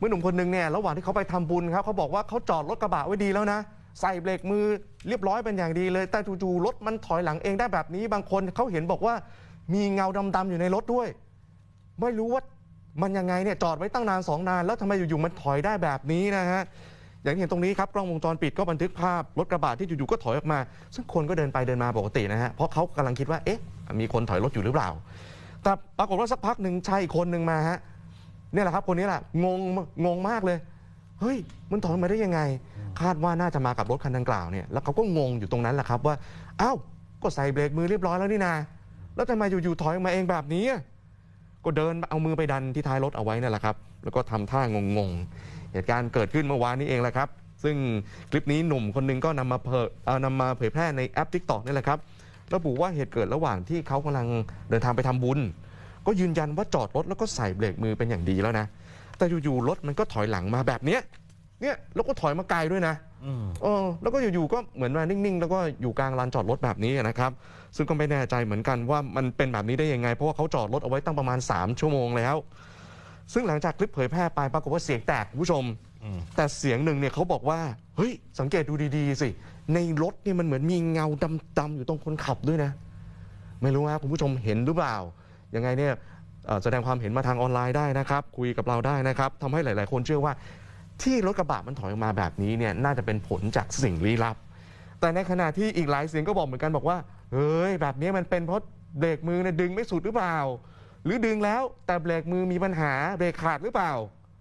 เมื่อหนุ่มคนหนึ่งเนี่ยระหว่างที่เขาไปทำบุญครับเขาบอกว่าเขาจอดรถกระบะไว้ดีแล้วนะ ใส่เบรกมือเรียบร้อยเป็นอย่างดีเลย แต่จู่ๆรถมันถอยหลังเองได้แบบนี้ บางคนเขาเห็นบอกว่ามีเงาดำๆอยู่ในรถด้วย ไม่รู้ว่ามันยังไงเนี่ยจอดไว้ตั้งนานสองนาน แล้วทำไมอยู่ๆมันถอยได้แบบนี้นะฮะอย่างที่เห็นตรงนี้ครับกล้องวงจรปิดก็บันทึกภาพรถกระบะที่อยู่ๆก็ถอยออกมา ซึ่งคนก็เดินไปเดินมาปกตินะฮะเพราะเขากำลังคิดว่าเอ๊ะมีคนถอยรถอยู่หรือเปล่า แต่ปรากฏว่าสักพักหนึ่งชายอีกคนหนึ่งมาฮะ เนี่ยแหละครับคนนี้แหละงงงงมากเลย เฮ้ย มันถอยมาได้ยังไง คาดว่าน่าจะมากับรถคันดังกล่าวเนี่ยแล้วเขาก็งงอยู่ตรงนั้นแหละครับว่าอ้าวก็ใส่เบรกมือเรียบร้อยแล้วนี่นาแล้วทำไมอยู่ๆถอยออกมาเองแบบนี้อะก็เดินเอามือไปดันที่ท้ายรถเอาไว้นั่นแหละครับ แล้วก็ทำท่างงๆ เหตุการณ์เกิดขึ้นเมื่อวานนี้เองแหละครับ ซึ่งคลิปนี้หนุ่มคนหนึงก็นำมาเผยเอานำมาเผยแพร่ในแอป TikTok นี่แหละครับระบุว่าเหตุเกิดระหว่างที่เขากำลังเดินทางไปทำบุญ ก็ยืนยันว่าจอดรถแล้วก็ใส่เบรกมือเป็นอย่างดีแล้วนะ แต่อยู่ๆรถมันก็ถอยหลังมาแบบเนี้ยเนี่ยแล้วก็ถอยมาไกลด้วยนะอืมเออแล้วก็อยู่ๆก็เหมือนมานิ่งๆ แล้วก็อยู่กลางลานจอดรถแบบนี้นะครับ ซึ่งก็ไม่แน่ใจเหมือนกันว่ามันเป็นแบบนี้ได้ยังไง เพราะว่าเขาจอดรถเอาไว้ตั้งประมาณ 3 ชั่วโมงแล้ว ซึ่งหลังจากคลิปเผยแพร่ไปปรากฏว่าเสียงแตกคุณผู้ชมอืมแต่เสียงหนึ่งเนี่ยเขาบอกว่า เฮ้ย สังเกตดูดีๆสิ ในรถเนี่ยมันเหมือนมีเงาดำๆอยู่ตรงคนขับด้วยนะ ไม่รู้ว่าคุณผู้ชมเห็นหรือเปล่า ยังไงเนี่ยแสดงความเห็นมาทางออนไลน์ได้นะครับ คุยกับเราได้นะครับทำให้หลาย ๆ คนเชื่อว่าที่รถกระบะมันถอยออกมาแบบนี้เนี่ยน่าจะเป็นผลจากสิ่งลี้ลับ แต่ในขณะที่อีกหลายเสียงก็บอกเหมือนกันบอกว่าเฮ้ยแบบนี้มันเป็นเพราะเบรกมือเนี่ยดึงไม่สุดหรือเปล่า หรือดึงแล้วแต่เบรกมือมีปัญหาเบรกขาดหรือเปล่า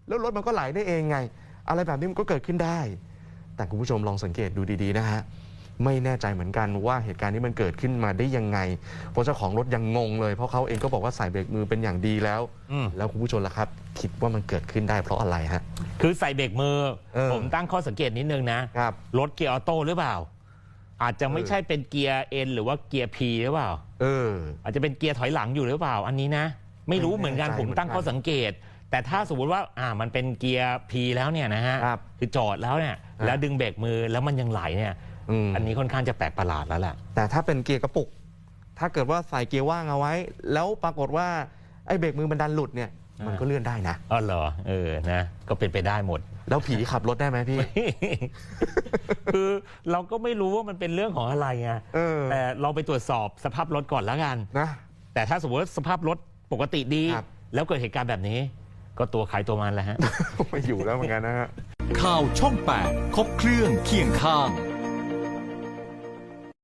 แล้วรถมันก็ไหลได้เองไง อะไรแบบนี้มันก็เกิดขึ้นได้ แต่คุณผู้ชมลองสังเกตดูดี ๆ นะฮะ ไม่แน่ใจเหมือนกันว่าเหตุการณ์นี้มันเกิดขึ้นมาได้ยังไง เพราะเจ้าของรถยังงงเลย เพราะเขาเองก็บอกว่าใส่เบรกมือเป็นอย่างดีแล้ว อืม แล้วคุณผู้ชมล่ะครับ คิดว่ามันเกิดขึ้นได้เพราะอะไรฮะ คือใส่เบรกมือ เออ ผมตั้งข้อสังเกตนิดนึงนะ ครับ รถเกียร์ออโต้หรือเปล่า อาจจะไม่เออใช่เป็นเกียร์เอ็นหรือว่าเกียร์พีหรือเปล่า เออ อาจจะเป็นเกียร์ถอยหลังอยู่หรือเปล่า อันนี้นะ ไม่รู้ไม่เหมือนกันแน่ใจผมตั้งเหมือนกันข้อสังเกต แต่ถ้าสมมติว่าอ่ามันเป็นเกียร์พีแล้วเนี่ยนะฮะครับคือจอดแล้วเนี่ยครับแล้วดึงเบรกมือแล้วมันยังไหลเนี่ย อืม อันนี้ค่อนข้างจะแปลกประหลาดแล้วแหละ แต่ถ้าเป็นเกียร์กระปุก ถ้าเกิดว่าใส่เกียร์ว่างเอาไว้ แล้วปรากฏว่าไอ้เบรกมือมันดันหลุดเนี่ย อ่ามั มันก็เลื่อนได้นะ อ๋อเหรอเออนะก็เป็นไปได้หมด แล้วผีขับรถได้ไหมพี่ คือเราก็ไม่รู้ว่ามันเป็นเรื่องของอะไรไงเออ แต่เราไปตรวจสอบสภาพรถก่อนแล้วกัน นะ แต่ถ้าสมมติว่าสภาพรถปกติดี ครับ แล้วเกิดเหตุการณ์แบบนี้ ก็ตัวใครตัวมันแหละฮะ ไม่อยู่แล้วเหมือนกันนะฮะ ข่าวช่อง 8 ครบเครื่องเคียงข้าง